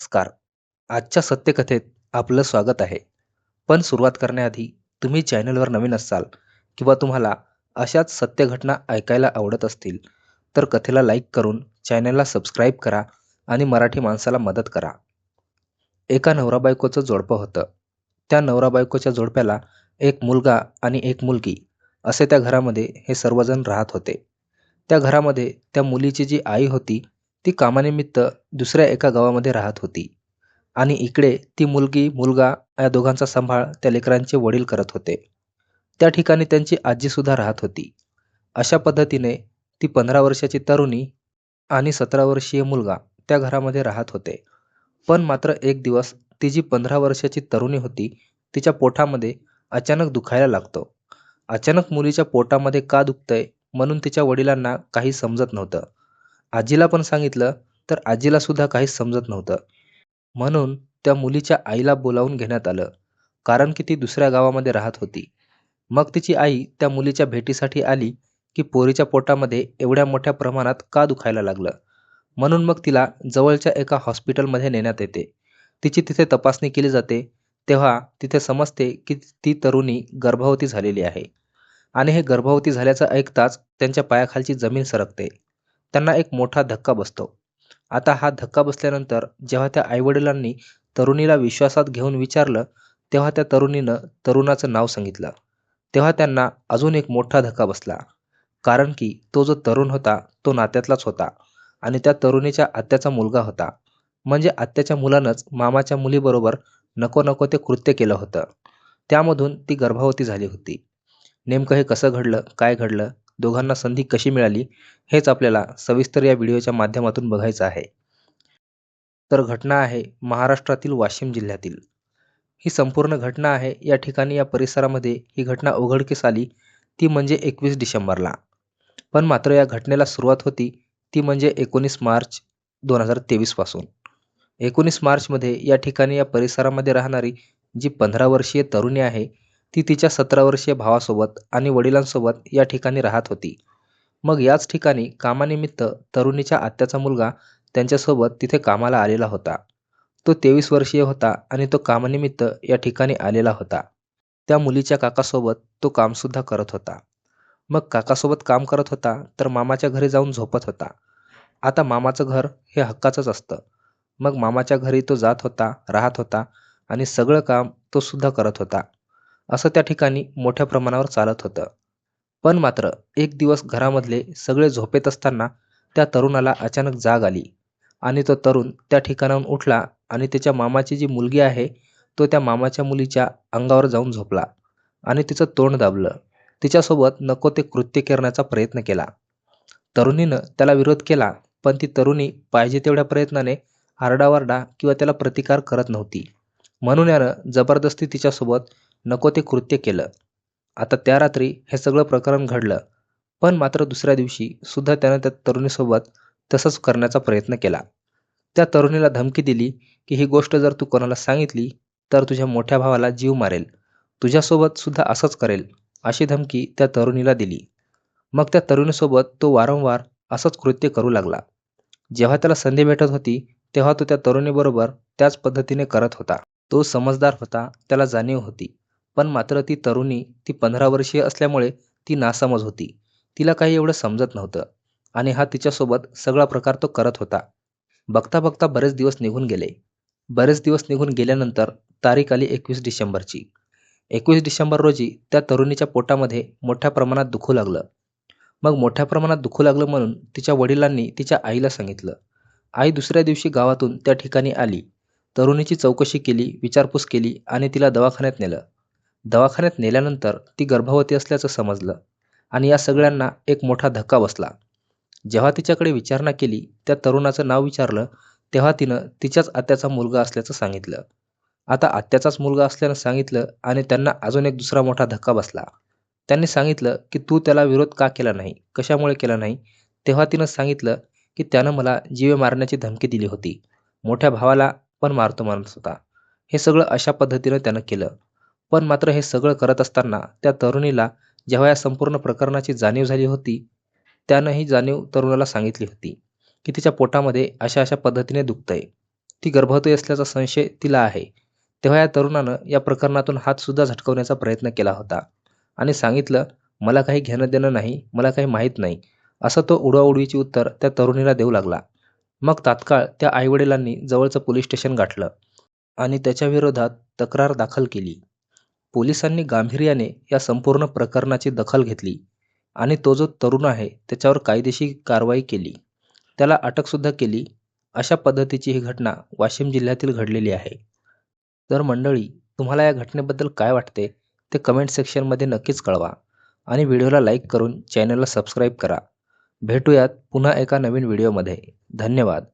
नमस्कार. आजच्या सत्यकथेत आपलं स्वागत आहे. पण सुरुवात करण्याआधी तुम्ही चॅनलवर नवीन असाल किंवा तुम्हाला अशाच सत्य घटना ऐकायला आवडत असतील तर कथेला लाईक करून चॅनलला सबस्क्राईब करा आणि मराठी माणसाला मदत करा. एका नवरा बायकोचं जोडपं होतं. त्या नवरा बायकोच्या जोडप्याला एक मुलगा आणि एक मुलगी असे त्या घरामध्ये हे सर्वजण राहत होते. त्या घरामध्ये त्या मुलीची जी आई होती ती कामानिमित्त दुसऱ्या एका गावामध्ये राहत होती. आणि इकडे ती मुलगी मुलगा या दोघांचा सांभाळ त्या लेकरांचे वडील करत होते. त्या ठिकाणी त्यांची आजीसुद्धा राहत होती. अशा पद्धतीने ती पंधरा वर्षाची तरुणी आणि सतरा वर्षीय मुलगा त्या घरामध्ये राहत होते. पण मात्र एक दिवस ती जी पंधरा वर्षाची तरुणी होती तिच्या पोटामध्ये अचानक दुखायला लागतो. अचानक मुलीच्या पोटामध्ये का दुखतंय म्हणून तिच्या वडिलांना काही समजत नव्हतं. आजीला पण सांगितलं तर आजीला सुद्धा काहीच समजत नव्हतं. म्हणून त्या मुलीच्या आईला बोलावून घेण्यात आलं कारण की ती दुसऱ्या गावामध्ये राहत होती. मग तिची आई त्या मुलीच्या भेटीसाठी आली की पोरीच्या पोटामध्ये एवढ्या मोठ्या प्रमाणात का दुखायला लागलं? म्हणून मग तिला जवळच्या एका हॉस्पिटलमध्ये नेण्यात येते. तिची तिथे तपासणी केली जाते तेव्हा तिथे समजते की ती तरुणी गर्भवती झालेली आहे. आणि हे गर्भवती झाल्याचं ऐकताच त्यांच्या पायाखालची जमीन सरकते. त्यांना एक मोठा धक्का बसतो. आता हा धक्का बसल्यानंतर जेव्हा त्या आईवडिलांनी तरुणीला विश्वासात घेऊन विचारलं तेव्हा त्या तरुणीनं तरुणाचं नाव सांगितलं. तेव्हा त्यांना अजून एक मोठा धक्का बसला. कारण की तो जो तरुण होता तो नात्यातलाच होता आणि त्या तरुणीच्या आत्याचा मुलगा होता. म्हणजे आत्याच्या मुलानंच मामाच्या मुलीबरोबर नको नको ते कृत्य केलं होतं. त्यामधून ती गर्भवती झाली होती. नेमकं हे कसं घडलं काय घडलं दोघांना संधी कशी मिळाली हेच आपल्याला सविस्तर या व्हिडिओच्या माध्यमातून बघायचं आहे. तर घटना आहे महाराष्ट्रातील वाशिम जिल्ह्यातील. ही संपूर्ण घटना आहे या ठिकाणी या परिसरामध्ये ही घटना उघडकीस आली ती म्हणजे एकवीस डिसेंबरला. पण मात्र या घटनेला सुरुवात होती ती म्हणजे एकोणीस मार्च दोन हजार तेवीसपासून एकोणीस मार्चमध्ये या ठिकाणी या परिसरामध्ये राहणारी जी पंधरा वर्षीय तरुणी आहे ती तिच्या सतरा वर्षीय भावासोबत आणि वडिलांसोबत या ठिकाणी राहत होती. मग याच ठिकाणी कामानिमित्त तरुणीच्या आत्याचा मुलगा त्यांच्यासोबत तिथे कामाला आलेला होता. तो तेवीस वर्षीय होता आणि तो कामानिमित्त या ठिकाणी आलेला होता. त्या मुलीच्या काकासोबत तो कामसुद्धा करत होता. मग काकासोबत काम करत होता तर मामाच्या घरी जाऊन झोपत होता. आता मामाचं घर हे हक्काचंच असतं. मग मामाच्या घरी तो जात होता राहत होता आणि सगळं काम तो सुद्धा करत होता. असं त्या ठिकाणी मोठ्या प्रमाणावर चालत होतं. पण मात्र एक दिवस घरामधले सगळे झोपेत असताना त्या तरुणाला अचानक जाग आली आणि तो तरुण त्या ठिकाणाहून उठला आणि त्याच्या मामाची जी मुलगी आहे तो त्या मामाच्या मुलीच्या अंगावर जाऊन झोपला आणि तिचं तोंड दाबलं. तिच्यासोबत नको ते कृत्य करण्याचा प्रयत्न केला. तरुणीनं त्याला विरोध केला पण ती तरुणी पाहिजे तेवढ्या प्रयत्नाने आरडावरडा किंवा त्याला प्रतिकार करत नव्हती. म्हणून यानं जबरदस्ती तिच्यासोबत नको ते कृत्य केलं. आता त्या रात्री हे सगळं प्रकरण घडलं पण मात्र दुसऱ्या दिवशी सुद्धा त्यानं त्या तरुणीसोबत तसंच करण्याचा प्रयत्न केला. त्या तरुणीला धमकी दिली की ही गोष्ट जर तू कोणाला सांगितली तर तुझ्या मोठ्या भावाला जीव मारेल. तुझ्यासोबत सुद्धा असंच करेल अशी धमकी त्या तरुणीला दिली. मग त्या तरुणीसोबत तो वारंवार असंच कृत्य करू लागला. जेव्हा त्याला संधी भेटत होती तेव्हा तो त्या तरुणीबरोबर त्याच पद्धतीने करत होता. तो समजदार होता त्याला जाणीव होती. पण मात्र ती तरुणी ती पंधरा वर्षीय असल्यामुळे ती नासमज होती. तिला काही एवढं समजत नव्हतं आणि हा तिच्यासोबत सगळा प्रकार तो करत होता. बघता बघता बरेच दिवस निघून गेले. बरेच दिवस निघून गेल्यानंतर तारीख आली एकवीस डिसेंबरची. एकवीस डिसेंबर रोजी त्या तरुणीच्या पोटामध्ये मोठ्या प्रमाणात दुखू लागलं. मग मोठ्या प्रमाणात दुखू लागलं म्हणून तिच्या वडिलांनी तिच्या आईला सांगितलं. आई दुसऱ्या दिवशी गावातून त्या ठिकाणी आली. तरुणीची चौकशी केली विचारपूस केली आणि तिला दवाखान्यात नेलं. दवाखान्यात नेल्यानंतर ती गर्भवती असल्याचं समजलं आणि या सगळ्यांना एक मोठा धक्का बसला. जेव्हा तिच्याकडे विचारणा केली त्या तरुणाचं नाव विचारलं तेव्हा तिनं तिच्याच आत्याचा मुलगा असल्याचं सांगितलं. आता आत्याचाच मुलगा असल्यानं सांगितलं आणि त्यांना अजून एक दुसरा मोठा धक्का बसला. त्यांनी सांगितलं की तू त्याला विरोध का केला नाही कशामुळे केला नाही? तेव्हा तिनं सांगितलं की त्यानं मला जीवे मारण्याची धमकी दिली होती. मोठ्या भावाला पण मारतो मानत होता. हे सगळं अशा पद्धतीनं त्यानं केलं. पण मात्र हे सगळं करत असताना त्या तरुणीला जेव्हा या संपूर्ण प्रकरणाची जाणीव झाली होती त्यानं ही जाणीव तरुणाला सांगितली होती की तिच्या पोटामध्ये अशा अशा पद्धतीने दुखतंय. ती गर्भवती असल्याचा संशय तिला आहे. तेव्हा या तरुणानं या प्रकरणातून हातसुद्धा झटकवण्याचा प्रयत्न केला होता आणि सांगितलं मला काही घेणं देणं नाही मला काही माहीत नाही. असं तो उडवाउडवीची उत्तर त्या तरुणीला देऊ लागला. मग तात्काळ त्या आईवडिलांनी जवळचं पोलीस स्टेशन गाठलं आणि त्याच्याविरोधात तक्रार दाखल केली. पोलिसांनी गांभीर्याने या संपूर्ण प्रकरणाची दखल घेतली आणि तो जो तरुण आहे त्याच्यावर कायदेशीर कारवाई केली. त्याला अटकसुद्धा केली. अशा पद्धतीची ही घटना वाशिम जिल्ह्यातील घडलेली आहे. तर मंडळी तुम्हाला या घटनेबद्दल काय वाटते ते कमेंट सेक्शनमध्ये नक्कीच कळवा आणि व्हिडिओला लाईक करून चॅनलला सबस्क्राईब करा. भेटूयात पुन्हा एका नवीन व्हिडिओमध्ये धन्यवाद.